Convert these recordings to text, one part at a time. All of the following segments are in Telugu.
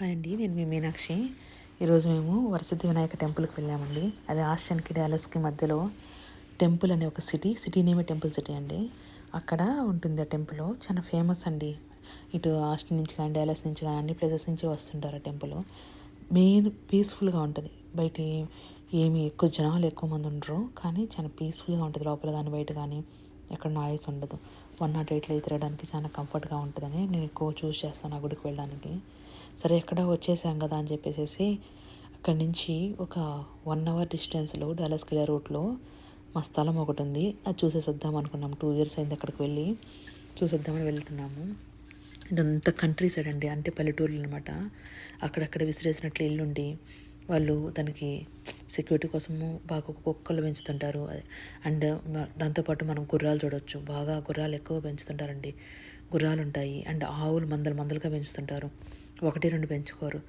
హాయ్ అండి నేను మీ మీనాక్షి. ఈరోజు మేము వరసిద్ధి వినాయక టెంపుల్కి వెళ్ళామండి. అది ఆస్టన్కి డాలస్కి మధ్యలో టెంపుల్ అనే ఒక సిటీ సిటీ నేమే టెంపుల్ సిటీ అండి. అక్కడ ఉంటుంది ఆ టెంపుల్. చాలా ఫేమస్ అండి. ఇటు ఆస్టిన్ నుంచి కానీ డాలస్ నుంచి కానీ అన్ని ప్లేసెస్ నుంచి వస్తుంటారు ఆ టెంపుల్. మెయిన్ పీస్ఫుల్గా ఉంటుంది. బయట ఏమి ఎక్కువ జనాలు ఎక్కువ మంది ఉండరు. కానీ చాలా పీస్ఫుల్గా ఉంటుంది. లోపల కానీ బయట కానీ ఎక్కడ నాయిస్ ఉండదు. వన్ నాట్ ఎయిట్లో తిరగడానికి చాలా కంఫర్ట్గా ఉంటుందని నేను ఎక్కువ చూస్ చేస్తాను ఆ గుడికి వెళ్ళడానికి. సరే ఎక్కడ వచ్చేసాం కదా అని చెప్పేసి అక్కడి నుంచి ఒక వన్ అవర్ డిస్టెన్స్లో డాలస్ వెళ్ళే రూట్లో మా స్థలం ఒకటి ఉంది. అది చూసేసి వద్దాం అనుకున్నాం. టూ ఇయర్స్ అయింది అక్కడికి వెళ్ళి. చూసేద్దామని వెళ్తున్నాము. ఇదంతా కంట్రీ సైడ్ అండి. అంటే పల్లెటూర్లు అనమాట అక్కడక్కడ విసిరేసినట్లు ఇల్లుండి వాళ్ళు దానికి సెక్యూరిటీ కోసము బాగా కుక్కలు పెంచుతుంటారు. అండ్ దాంతోపాటు మనం గుర్రాలు చూడవచ్చు బాగా గుర్రాలు ఎక్కువ పెంచుతుంటారండి. గుర్రాలు ఉంటాయి అండ్ ఆవులు మందలు మందలుగా పెంచుతుంటారు. ఒకటి రెండు పెంచుకోరు.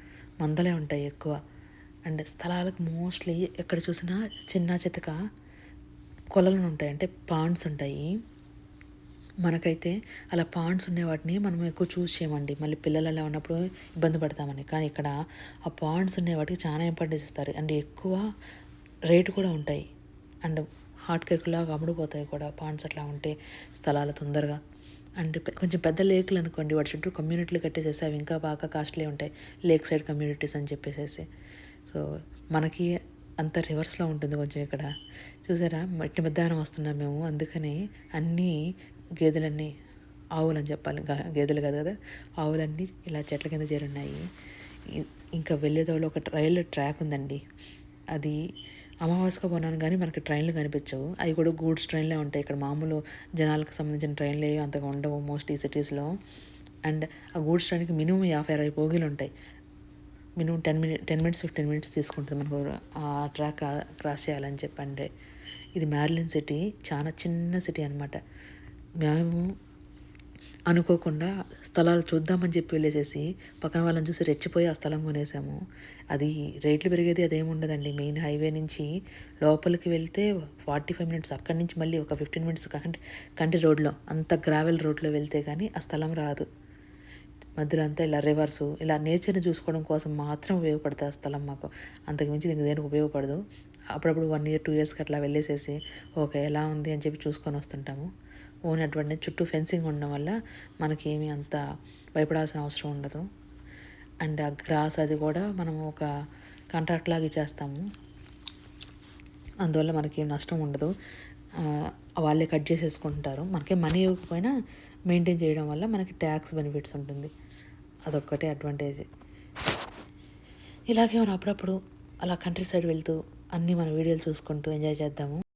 మందలే ఉంటాయి ఎక్కువ. అండ్ స్థలాలకు మోస్ట్లీ ఎక్కడ చూసినా చిన్న చితక కొలలు ఉంటాయి. అంటే పాండ్స్ ఉంటాయి. మనకైతే అలా పాండ్స్ ఉండే వాటిని మనం ఎక్కువ చూస్ చేయమండి. మళ్ళీ పిల్లలు అలా ఉన్నప్పుడు ఇబ్బంది పడతామని. కానీ ఇక్కడ ఆ పాండ్స్ ఉండే వాటికి చాలా ఇంపార్టెన్స్ ఇస్తారు. అండ్ ఎక్కువ రేటు కూడా ఉంటాయి. అండ్ హాట్ కేక్లాగా అమ్ముడుపోతాయి కూడా. పాండ్స్ అట్లా ఉంటే స్థలాలు తొందరగా అండ్ కొంచెం పెద్ద లేకులు అనుకోండి వాటి చుట్టూ కమ్యూనిటీలు కట్టేసేసి అవి ఇంకా బాగా కాస్ట్లీ ఉంటాయి. లేక్ సైడ్ కమ్యూనిటీస్ అని చెప్పేసేసి. సో మనకి అంత రివర్స్లో ఉంటుంది కొంచెం ఇక్కడ. చూసారా? మట్టి మధ్యాహ్నం వస్తున్నాం మేము. అందుకని అన్నీ గేదెలన్నీ ఆవులని చెప్పాలి. గేదెలు కదా కదా? ఆవులన్నీ ఇలా చెట్ల కింద చేరున్నాయి ఇంకా వెళ్ళేదోళ్ళు ఒక రైలు ట్రాక్ ఉందండి. అది అమావాస్యకు పోనాను కానీ మనకి ట్రైన్లు కనిపించవు. అవి కూడా గూడ్స్ ట్రైన్లే ఉంటాయి. ఇక్కడ మామూలు జనాలకు సంబంధించిన ట్రైన్లు ఏవి అంతగా ఉండవు మోస్ట్ ఈ సిటీస్లో. అండ్ ఆ గూడ్స్ ట్రైన్కి మినిమం యాభై అరవై పోగీలు ఉంటాయి. Minimum ten minute ten minutes fifteen minutes తీసుకుంటుంది మనకు ఆ ట్రాక్ క్రాస్ చేయాలని చెప్పండి ఇది మ్యారిలిన్ సిటీ. చాలా చిన్న సిటీ అనమాట మేము అనుకోకుండా స్థలాలు చూద్దామని చెప్పి వెళ్ళేసేసి పక్కన వాళ్ళని చూసి రెచ్చిపోయి ఆ స్థలం కొనేసాము. అది రేట్లు పెరిగేది అదేమి ఉండదండి మెయిన్ హైవే నుంచి లోపలికి వెళ్తే ఫార్టీ ఫైవ్ మినిట్స్ అక్కడి నుంచి మళ్ళీ ఒక ఫిఫ్టీన్ మినిట్స్ కంటి కంటి రోడ్లో అంత గ్రావెల్ రోడ్లో వెళ్తే కానీ ఆ స్థలం రాదు. మధ్యలో అంతా ఇలా రివర్సు ఇలా నేచర్ని చూసుకోవడం కోసం మాత్రం ఉపయోగపడుతుంది ఆ స్థలం మాకు. అంతకుమించి దీనికి దేనికి ఉపయోగపడదు. అప్పుడప్పుడు వన్ ఇయర్ టూ ఇయర్స్కి అట్లా వెళ్ళేసేసి ఓకే ఎలా ఉంది అని చెప్పి చూసుకొని వస్తుంటాము. ఓన్ అటువంటి చుట్టూ ఫెన్సింగ్ ఉండడం వల్ల మనకి అంత భయపడాల్సిన అవసరం ఉండదు. అండ్ ఆ గ్రాస్ అది కూడా మనం ఒక కాంట్రాక్ట్ లాగా ఇచ్చేస్తాము అందువల్ల మనకి నష్టం ఉండదు. వాళ్ళే కట్ చేసేసుకుంటారు. మనకి మనీ ఇవ్వకపోయినా మెయింటైన్ చేయడం వల్ల మనకి ట్యాక్స్ బెనిఫిట్స్ ఉంటుంది. అదొక్కటే అడ్వాంటేజ్. ఇలాగే మనం అప్పుడప్పుడు అలా కంట్రీ సైడ్ వెళ్తూ అన్నీ మన వీడియోలు చూసుకుంటూ ఎంజాయ్ చేద్దాము.